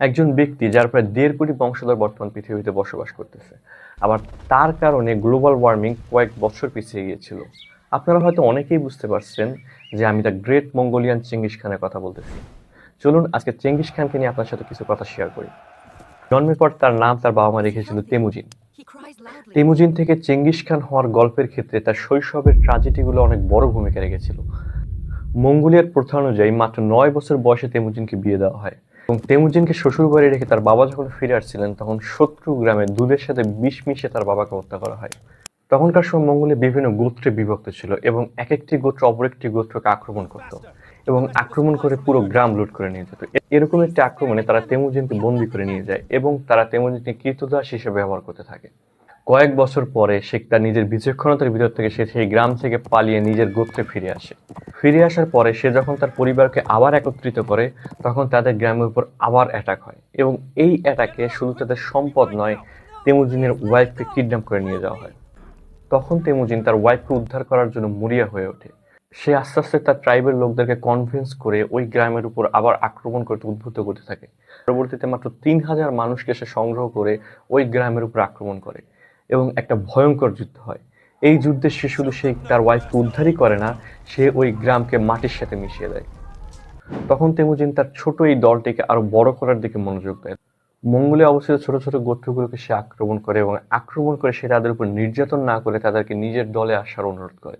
একজন ব্যক্তি যার প্রায় দেড় কোটি বংশধর বর্তমান পৃথিবীতে বসবাস করতেছে। আবার তার কারণে গ্লোবাল ওয়ার্মিং কয়েক বছর পিছিয়ে গিয়েছিল। আপনারা হয়তো অনেকেই বুঝতে পারছেন যে আমি দ্য গ্রেট মঙ্গোলিয়ান চেঙ্গিস খানের কথা বলতেছি। চলুন আজকে চেঙ্গিস খানকে নিয়ে আপনার সাথে কিছু কথা শেয়ার করি। জন্মের পর তার নাম তার বাবা মা রেখেছিল তেমুজিন। তেমুজিন থেকে চেঙ্গিস খান হওয়ার গল্পের ক্ষেত্রে তার শৈশবের ট্রাজেডিগুলো অনেক বড় ভূমিকা রেখেছিল। মঙ্গোলিয়ার প্রথা অনুযায়ী মাত্র নয় বছর বয়সে তেমুজিনকে বিয়ে দেওয়া হয়। এবং তেমুজিনকে শ্বশুরবাড়ি রেখে তার বাবা যখন ফিরে আসছিলেন, তখন শত্রু গ্রামে দুধের সাথে বিষ মিশিয়ে তার বাবাকে হত্যা করা হয়। তখনকার সময় মঙ্গলে বিভিন্ন গোত্রে বিভক্ত ছিল এবং এক একটি গোত্র অপর একটি গোত্রকে আক্রমণ করত এবং আক্রমণ করে পুরো গ্রাম লুট করে নিয়ে যেত। এরকম একটি আক্রমণে তারা তেমুজিনকে বন্দি করে নিয়ে যায় এবং তারা তেমুজিনকে কীর্তদাস হিসেবে ব্যবহার করতে থাকে। কয়েক বছর পরে সে তার নিজের বিচক্ষণতার ভিতর থেকে সে সেই গ্রাম থেকে পালিয়ে নিজের গোত্রে ফিরে আসে। ফিরে আসার পরে সে যখন তার পরিবারকে আবার একত্রিত করে, তখন তাদের গ্রামের উপর আবার অ্যাটাক হয় এবং এই অ্যাটাকে শুধু তাদের সম্পদ নয়, তেমুজিনের ওয়াইফকে কিডন্যাপ করে নিয়ে যাওয়া হয়। তখন তেমুজিন তার ওয়াইফকে উদ্ধার করার জন্য মরিয়া হয়ে ওঠে। সে আস্তে আস্তে তার ট্রাইবের লোকদেরকে কনভিন্স করে ওই গ্রামের উপর আবার আক্রমণ করতে উদ্বুদ্ধ করতে থাকে। পরবর্তীতে মাত্র তিন হাজার মানুষকে সে সংগ্রহ করে ওই গ্রামের উপর আক্রমণ করে। এবং একটা ভয়ঙ্কর যুদ্ধ হয়। এই যুদ্ধে সে শুধু সে তার ওয়াইফকে উদ্ধারই করে না, সে ওই গ্রামকে মাটির সাথে মিশিয়ে দেয়। তখন তেমুজিন তার ছোট এই দলটিকে আরও বড় করার দিকে মনোযোগ দেয়। মঙ্গলে অবস্থিত ছোট ছোট গোত্রগুলোকে সে আক্রমণ করে এবং আক্রমণ করে সে তাদের উপর নির্যাতন না করে তাদেরকে নিজের দলে আসার অনুরোধ করে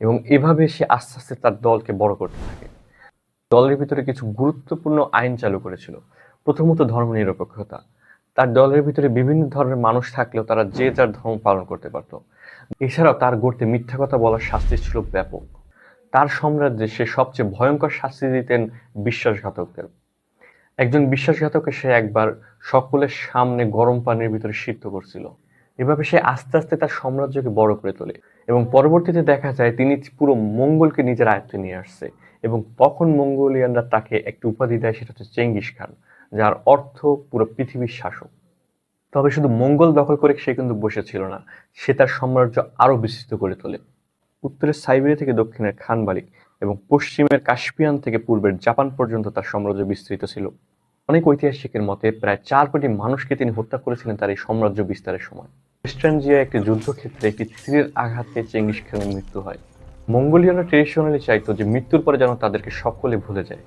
এবং এভাবে সে আস্তে আস্তে তার দলকে বড় করতে থাকে। দলের ভিতরে কিছু গুরুত্বপূর্ণ আইন চালু করেছিল। প্রথমত ধর্মনিরপেক্ষতা। তার দলের ভিতরে বিভিন্ন ধরনের মানুষ থাকলেও তারা যে যার ধর্ম পালন করতে পারত। এছাড়াও তার গড়তে মিথ্যা কথা বলার শাস্তি ছিল ব্যাপক। তার সাম্রাজ্যে সে সবচেয়ে ভয়ঙ্কর শাস্তি দিতেন বিশ্বাসঘাতকদের। একজন বিশ্বাসঘাতককে সে একবার সকলের সামনে গরম পানির ভিতরে সিদ্ধ করছিল। এভাবে সে আস্তে আস্তে তার সাম্রাজ্যকে বড় করে তোলে এবং পরবর্তীতে দেখা যায় তিনি পুরো মঙ্গলকে নিজের আয়ত্তে নিয়ে আসছে এবং তখন মঙ্গোলিয়ানরা তাকে একটি উপাধি দেয়, সেটা হচ্ছে চেঙ্গিস খান। যার অর্থ পুরো পৃথিবীর শাসক। তবে শুধু মঙ্গল দখল করে সে কিন্তু বসে ছিল না, সে তার সাম্রাজ্য আরও বিস্তৃত করে তোলে। উত্তরের সাইবেরিয়া থেকে দক্ষিণের খানবাড়ি এবং পশ্চিমের কাশ্মীয়ান থেকে পূর্বের জাপান পর্যন্ত তার সাম্রাজ্য বিস্তৃত ছিল। অনেক ঐতিহাসিকের মতে প্রায় চার কোটি মানুষকে তিনি হত্যা করেছিলেন তার এই সাম্রাজ্য বিস্তারের সময়। ওয়েস্টার্নজিয়া একটি যুদ্ধক্ষেত্রে একটি তীরের আঘাতে চেঙ্গিস খানের মৃত্যু হয়। মঙ্গোলিয়ানরা ট্রেডিশনালি চাইতো যে মৃত্যুর পরে যেন তাদেরকে সকলে ভুলে যায়।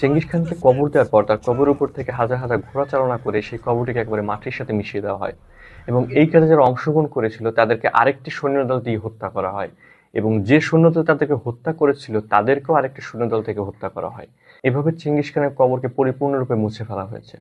চেঙ্গিস খানকে কবর দেওয়ার পর তার কবর উপর থেকে হাজার হাজার ঘোড়া চালনা করে সেই কবরটিকে একবারে মাটির সাথে মিশিয়ে দেওয়া হয়। এবং এই কাজে যারা অংশগ্রহণ করেছিল, তাদেরকে আরেকটি সৈন্যদল দিয়ে হত্যা করা হয়। এবং যে সৈন্যদল তাদেরকে হত্যা করেছিল, তাদেরকেও আরেকটি সৈন্যদল থেকে হত্যা করা হয়। এভাবে চেঙ্গিস খানের কবরকে পরিপূর্ণরূপে মুছে ফেলা হয়েছে।